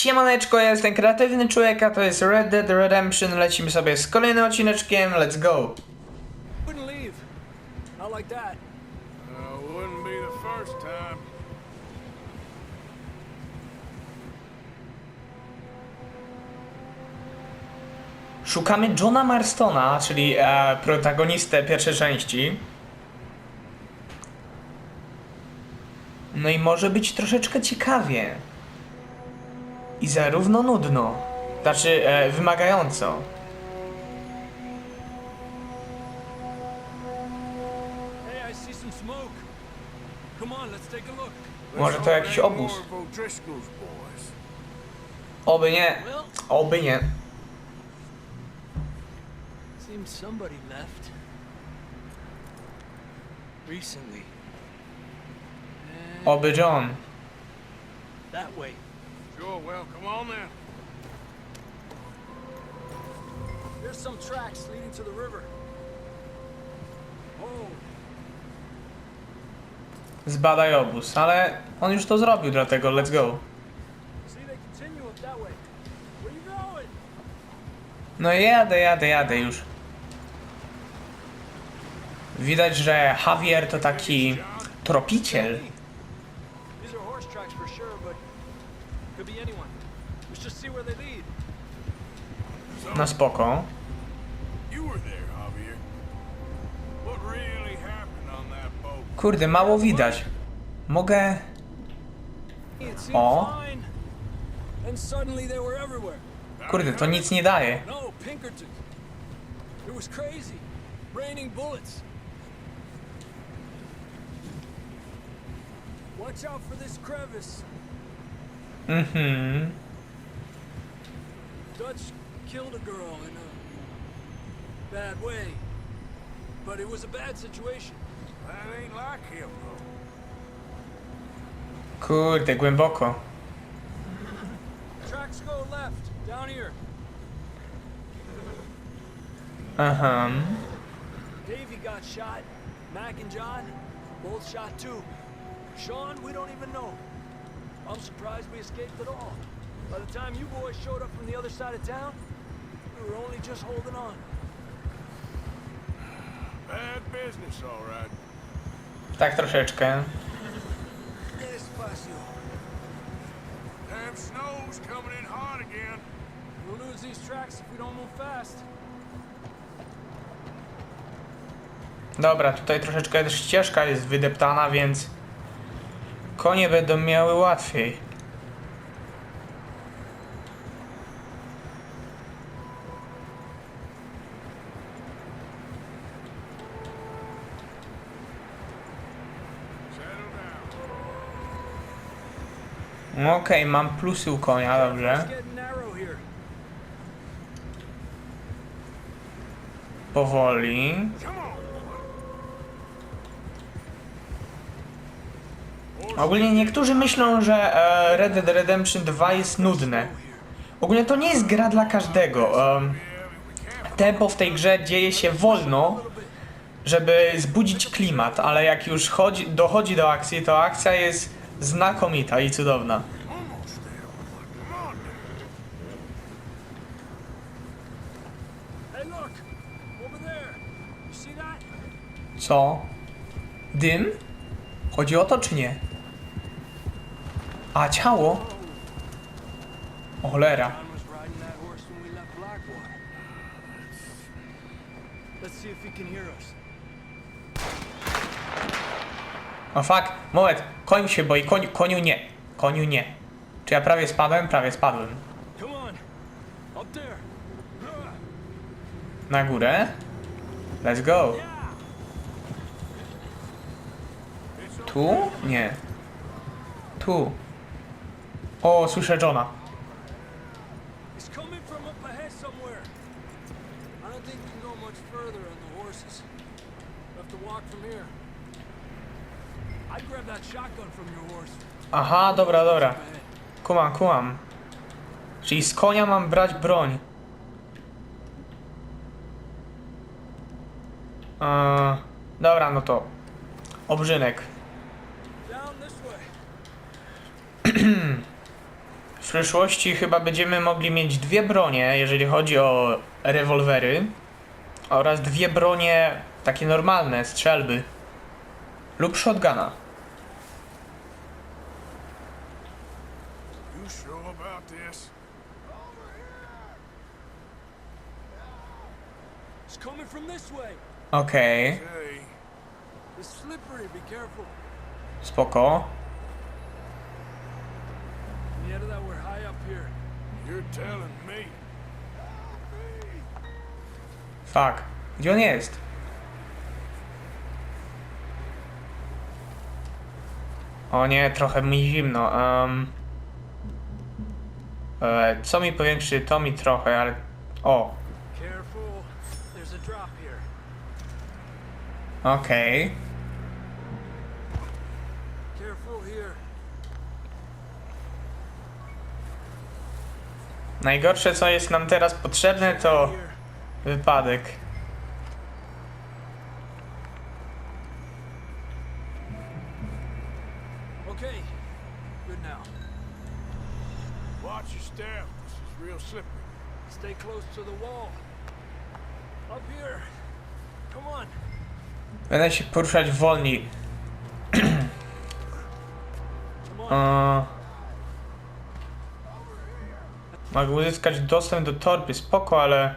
Siemaneczko, ja jestem kreatywny człowiek, a to jest Red Dead Redemption. Lecimy sobie z kolejnym odcineczkiem, let's go! Wouldn't leave. Not like that. Uh, wouldn't be the first time. Szukamy Johna Marstona, czyli e, protagonistę pierwszej części. No i może być troszeczkę ciekawie. I zarówno nudno. Znaczy, e, wymagająco. Może to jakiś obóz. Oby nie. Oby nie. seems somebody left. Recently. And Oby John. that way. Sure, well, come on then. There's some tracks leading to the river. Oh, Zbadaj obóz, ale on już to zrobił, dlatego let's go. No jadę, jadę, jadę już. Widać, że Javier to taki tropiciel. No spoko. you were there, Javier. What really happened on that boat? Kurde, mało widać. Mogę... It seemed Aw. fine. And suddenly they were everywhere. Kurde, to nic nie daje. No, Pinkerton. It was crazy. Raining bullets. Watch out for this crevice. Mhm. Dutch killed a girl in a bad way. But it was a bad situation. That ain't like him, though. Kurde, głęboko. Tracks go left, down here. Uh-huh. Davey got shot. Mac and John, both shot too. Sean, we don't even know. I'm surprised we escaped at all. By the time you boys showed up from the other side of town, we were only just holding on. Bad business, all right. Tak troszeczkę. Damn snow's coming in hard again. We'll lose these tracks if we don't move fast. Dobra, tutaj troszeczkę też ścieżka jest wydeptana, więc konie będą miały łatwiej. No Okej, mam plusy u konia, dobrze. Powoli. Ogólnie niektórzy myślą, że e, Red Dead Redemption 2 jest nudne. Ogólnie to nie jest gra dla każdego. em, tempo w tej grze dzieje się wolno, żeby zbudzić klimat, ale jak już chodzi, dochodzi do akcji, to akcja jest znakomita i cudowna. Co? Dym? Chodzi o to czy nie? A ciało? O cholera. O fuck, moment, koń się boi, koniu, koniu nie, koniu nie. Czy ja prawie spadłem? Prawie spadłem. Na górę? Let's go. Tu? Nie. Tu. O, słyszę Johna. Aha, dobra, dobra. Kumam, kumam. Czyli z konia mam brać broń. Eee, dobra, no to. Obrzynek. Przyszłości chyba będziemy mogli mieć dwie bronie, jeżeli chodzi o rewolwery. Oraz dwie bronie takie normalne, strzelby. Lub shotguna. You sure about this? It's coming from this way. Okej, Hey, It's slippery. Be careful. spoko. That we're high up here. you're telling me. Fuck. Gdzie on jest? O nie, trochę mi zimno. Um, e, co mi powiększy, to mi trochę, ale... O, okej. Careful here. Najgorsze, co jest nam teraz potrzebne, to wypadek. Stay close to the wall. Up here. Come on. Będę się poruszać wolniej. E, mogę uzyskać dostęp do torby, spoko, ale...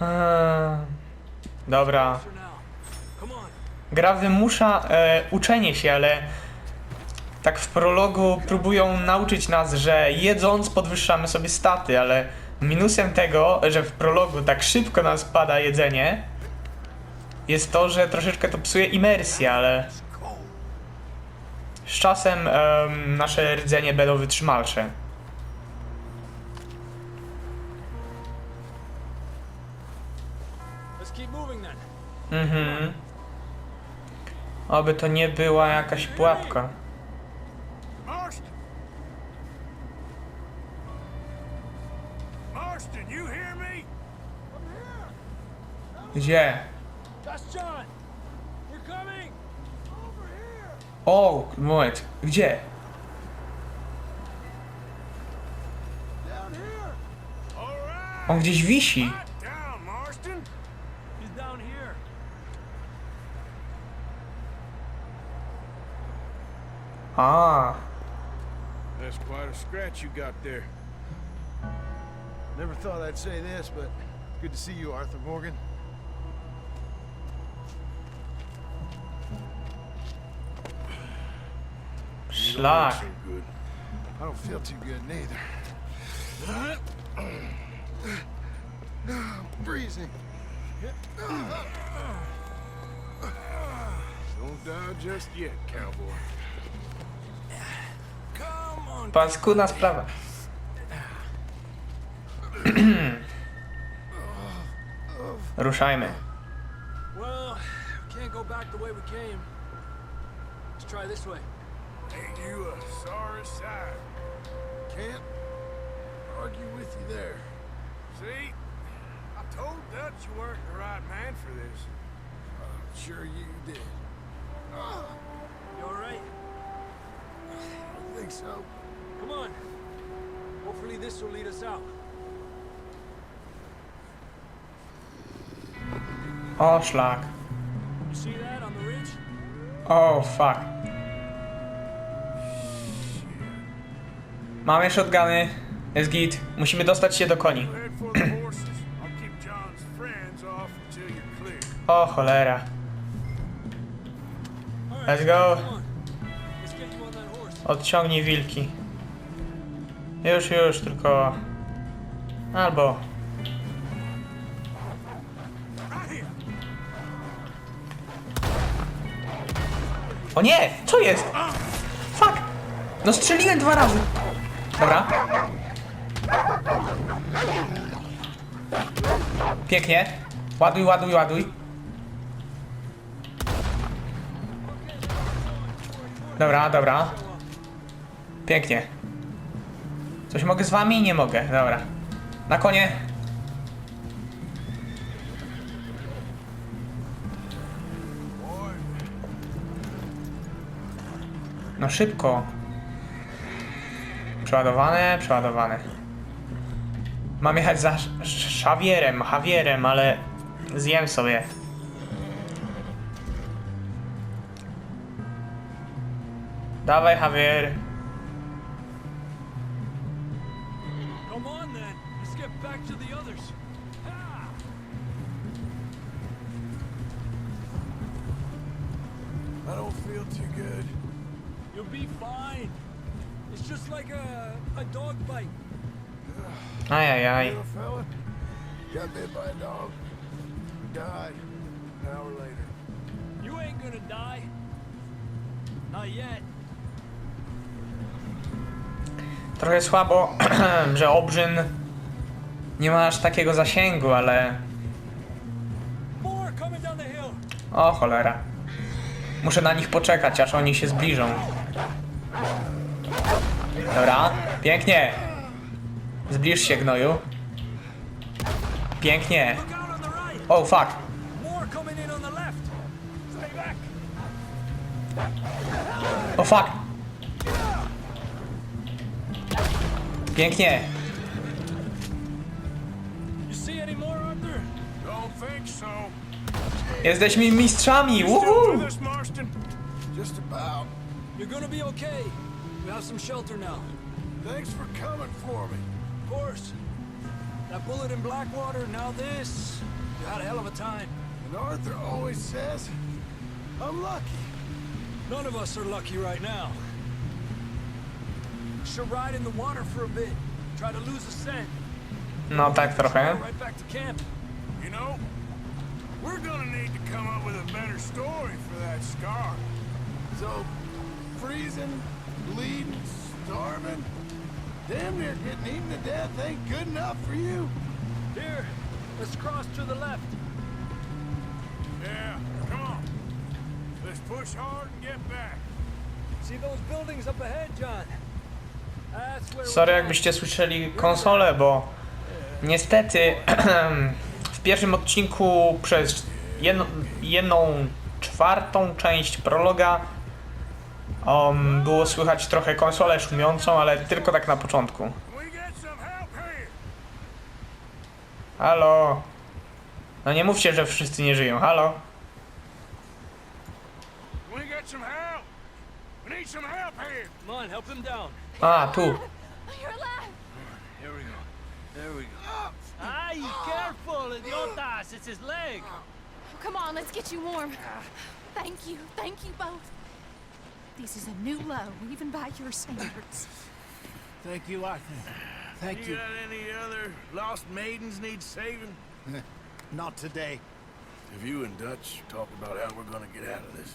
E, dobra. Gra wymusza e, uczenie się, ale tak w prologu próbują nauczyć nas, że jedząc podwyższamy sobie staty, ale minusem tego, że w prologu tak szybko nam spada jedzenie, jest to, że troszeczkę to psuje imersję, ale z czasem em, nasze rdzenie będą wytrzymalsze. Mhm. Oby to nie była jakaś pułapka. Gdzie? O, moment. Gdzie? On gdzieś wisi. A, That's quite a scratch you got there. Never thought I'd say this, but good to see you, Arthur Morgan. szlak. So good. I don't feel too good neither. Freezing. Don't die just yet, cowboy. Come on. Paskudna sprawa. Ruszajmy. Well, we can't go back the way we came. Let's try this way. Ain't you a sorry sight? Can't argue with you there. See? I told Dutch you weren't the right man for this. Sure you did. You all right? I think so. Come on. Hopefully this will lead us out. O, szlak. You see that on the ridge? O, fuck. Mamy shotguny. Jest git. Musimy dostać się do koni. Head for the horses. I'll keep John's friends off until you're clear. O, cholera. All Let's go. Come on. Let's get you on that horse. Odciągnij wilki. Już, już, tylko... Albo... O nie! Co jest? Fuck! No strzeliłem dwa razy. Dobra. Pięknie. Ładuj, ładuj, ładuj. Dobra, dobra. Pięknie. Coś mogę z wami? Nie mogę. Dobra. Na konie. No szybko. Przeładowane, przeładowane. Mam jechać za Sz- Sz- Xavierem, Javierem, ale zjem sobie. Dawaj, Javier. Ajajaj. Little fella got bit by a dog. Died an hour later. You ain't gonna die. Not yet. Trochę słabo, że Obrzyn nie ma aż takiego zasięgu, ale... O cholera. Muszę na nich poczekać, aż oni się zbliżą. Dobra, pięknie. Zbliż się, gnoju. Pięknie. Oh, fuck. More coming in on the left. Stay back. O, fuck. Pięknie. Jesteśmy mistrzami, woohoo! With us, Marston? Just about. You're gonna be okay. We have some shelter now. Thanks for coming for me. Of course. That bullet in Blackwater, now this. You had a hell of a time. And Arthur always says I'm lucky. None of us are lucky right now. Should ride in the water for a bit. Try to lose a scent. No tak trochę. Right back to camp. You know, we're gonna need to come up with a better story for that scar. So, freezing, bleeding, starving, damn near getting eaten to death ain't good enough for you. Here, let's cross to the left. Yeah, come on. Let's push hard and get back. See those buildings up ahead, John? That's where Sorry jakbyście słyszeli konsolę, bo niestety w pierwszym odcinku przez jedno, jedną czwartą część prologa um, było słychać trochę konsolę szumiącą, ale tylko tak na początku. Halo? No nie mówcie, że wszyscy nie żyją. Halo? A, tu. Ay, careful, idiotas! It's his leg. Come on, let's get you warm. Thank you, thank you both. This is a new low, even by your standards. Thank you, Arthur. Thank You you. got any other lost maidens need saving? Not today. Have you and Dutch talked about how we're gonna get out of this?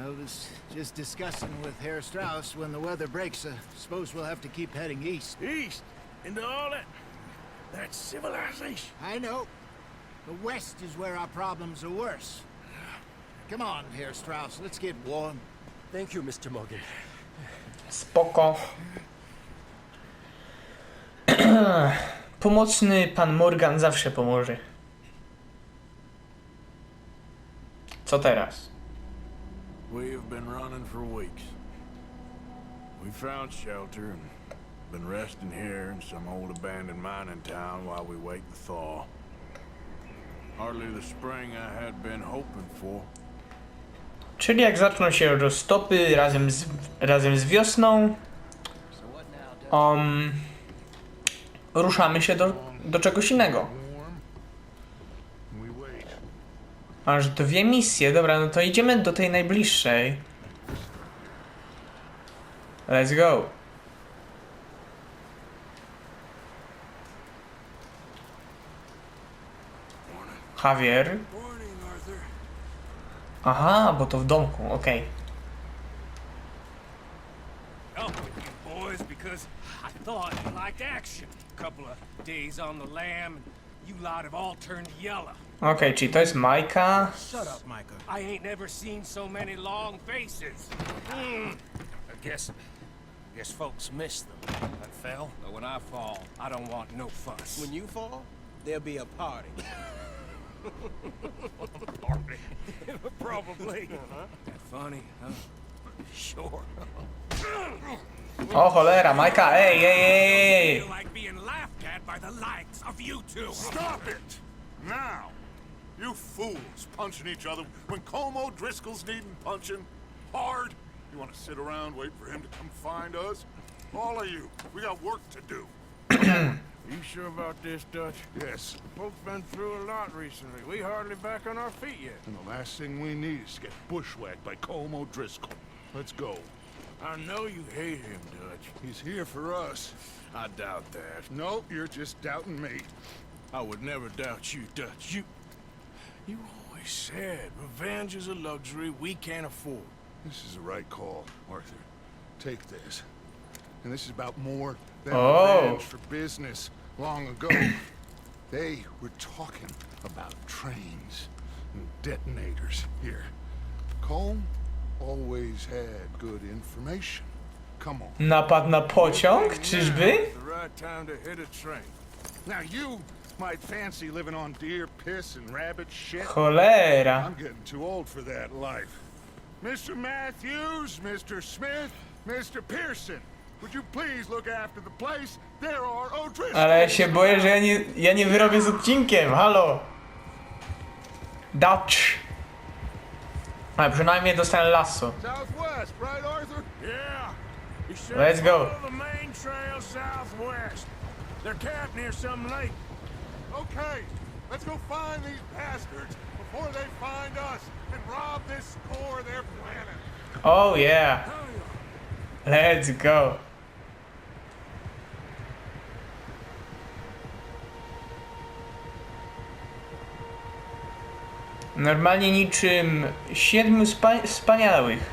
I was just discussing with Herr Strauss when the weather breaks. I suppose we'll have to keep heading east. East into all that that civilization. I know. The west is where our problems are worse. Come on, Herr Strauss. Let's get warm. Thank you, Mr. Morgan. Spoko. Pomocny pan Morgan zawsze pomoże. Co teraz? We've been running for weeks. We found shelter and been resting here in some old abandoned mining town while we wait the thaw. Hardly the spring I had been hoping for. Czyli jak zaczną się roztopy razem z, razem z wiosną, um, ruszamy się do, do czegoś innego. Aż dwie misje, dobra, no to idziemy do tej najbliższej. Let's go. Javier. Morning, Arthur. Aha, bo to w domku, okej. Up with you boys because I thought you liked action. Couple of days on the lam, and you lot have all turned yellow. Okej, czyli to jest Majka. Shut up, Micah. I ain't never seen so many long faces. Hmm. I guess, I guess folks miss them. I fell, but when I fall, I don't want no fuss. When you fall, there'll be a party. Party. Probably. Uh-huh. That funny, huh? Sure. O cholera, Majka, ej, ej, ej, ej. feel like being laughed at by the likes of you two. Stop it! Now! You fools punching each other when Como Driscoll's needing punching hard. You want to sit around waiting for him to come find us? All of you, we got work to do. You sure about this, Dutch? Yes, Folks been through a lot recently. We hardly back on our feet yet. and the last thing we need is to get bushwhacked by Como Driscoll. Let's go. I know you hate him, Dutch. He's here for us. I doubt that. No, you're just doubting me. I would never doubt you, Dutch. You... You always said revenge is a luxury we can't afford. This is the right call, Arthur. Take this. And this is about more than Oh. revenge for business. Long ago, they were talking about trains and detonators here. Colm always had good information. Come on. Napad na pociąg? Czyżby? The right time to hit a train. Now you might fancy living on deer piss and rabbit shit. Cholera. I'm getting too old for that life. Mr. Matthews, Mr. Smith, Mr. Pearson, Ale ja się boję, że ja nie, ja nie wyrobię z odcinkiem, halo. Dutch. Ale przynajmniej dostanę lasso. Let's go. They're camped near some lake. Okay, let's go find these bastards before they find us and rob this core they're planning. Oh yeah. Let's go. Normalnie niczym siedmiu spa wspaniałych.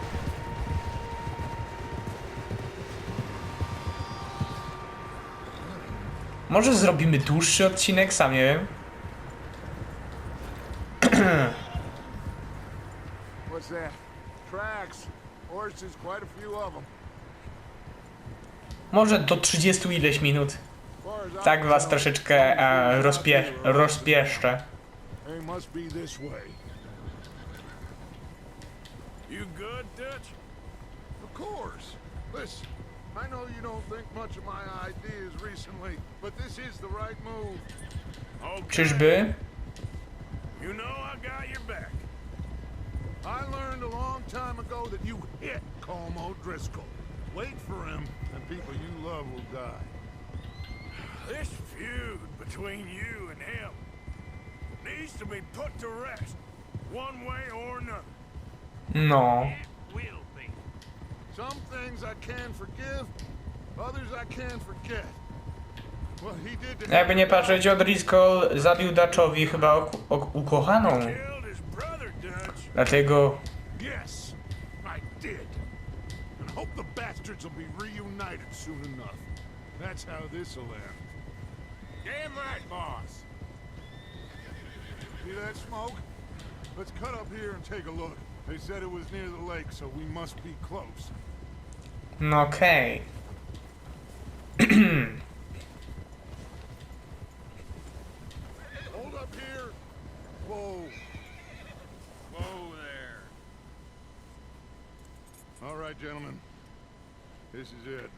Może zrobimy dłuższy odcinek, sam nie wiem. What's that? Tracks. Horses, quite a few of them. Może do 30 ileś minut. Tak was troszeczkę e, rozpie rozpieszczę. You good, Dutch? Of course. Listen, I know you don't think much of my ideas recently, but this is the right move. Okay. Czyżby? You know I got your back. I learned a long time ago that you hit Como Driscoll. Wait for him, and people you love will die. This feud between you and him needs to be put to rest, one way or another. No. Will be. Some things I can forgive, others I can forget. What he did to Jakby nie patrzeć, O'Driscoll zabił Dutchowi chyba ukochaną. Dlatego Yes, bastards will be reunited soon enough. That's how this'll end. Damn right, boss. See that smoke? Let's cut up here and take a look. They said it was near the lake, so we must be close. No okej. Hold up here. Whoa. Whoa there. All right, gentlemen. This is it.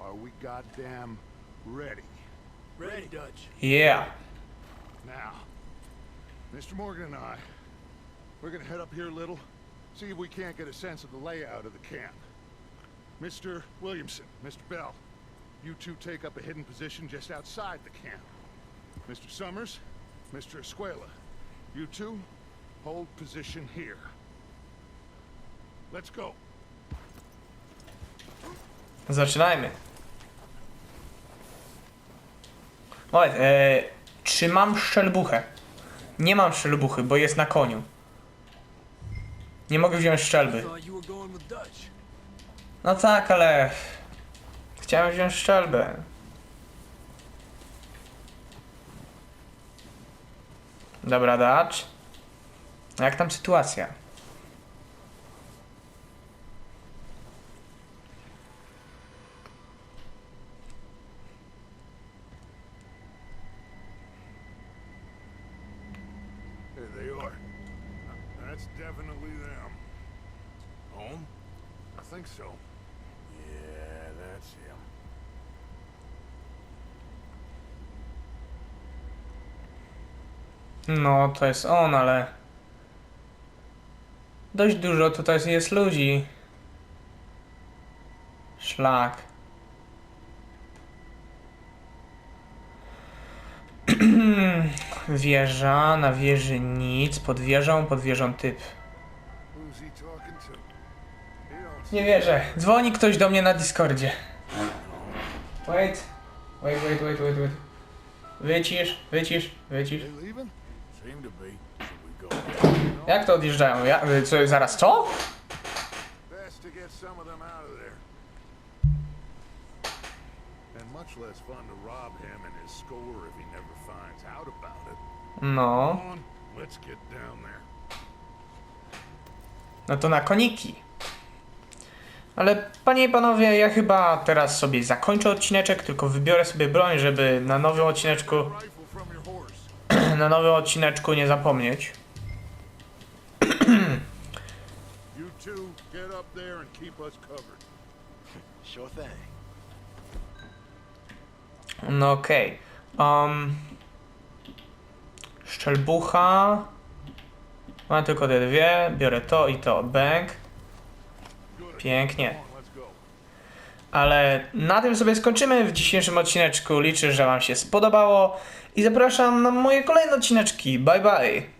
Are we goddamn ready? Ready, Dutch. Yeah. Now, Mr. Morgan and I, we're gonna head up here a little, see if we can't get a sense of the layout of the camp. Mr. Williamson, Mr. Bell, you two take up a hidden position just outside the camp. Mr. Summers, Mr. Escuela, you two hold position here. Let's go. Zaczynajmy. Moment, e, czy mam szczelbuchę? Nie mam szczelbuchy, bo jest na koniu. Nie mogę wziąć szczelby. No tak, ale... Chciałem wziąć szczelbę. Dobra, Dacz. Jak tam sytuacja? There they are. That's definitely them. Home? I think so. Yeah, that's him. No, to jest on, ale... Dość dużo tutaj jest ludzi. Szlak. Wieża, na wieży nic, pod wieżą, pod wieżą typ. Nie wierzę. Dzwoni ktoś do mnie na Discordzie. Wait, wait, wait, wait, wait. Wycisz, wycisz, wycisz. Jak to odjeżdżają? Ja, co, zaraz co? No. No to na koniki. Ale panie i panowie, ja chyba teraz sobie zakończę odcineczek, tylko wybiorę sobie broń, żeby na nowym odcineczku, na nowym odcineczku nie zapomnieć. You two get up there and keep us covered. Sure thing. No okej. Um, szczelbucha. Mam tylko te dwie. Biorę to i to. Bank. Good. Pięknie. Come on, let's go. Ale na tym sobie skończymy w dzisiejszym odcineczku. Liczę, że Wam się spodobało i zapraszam na moje kolejne odcineczki. Bye bye.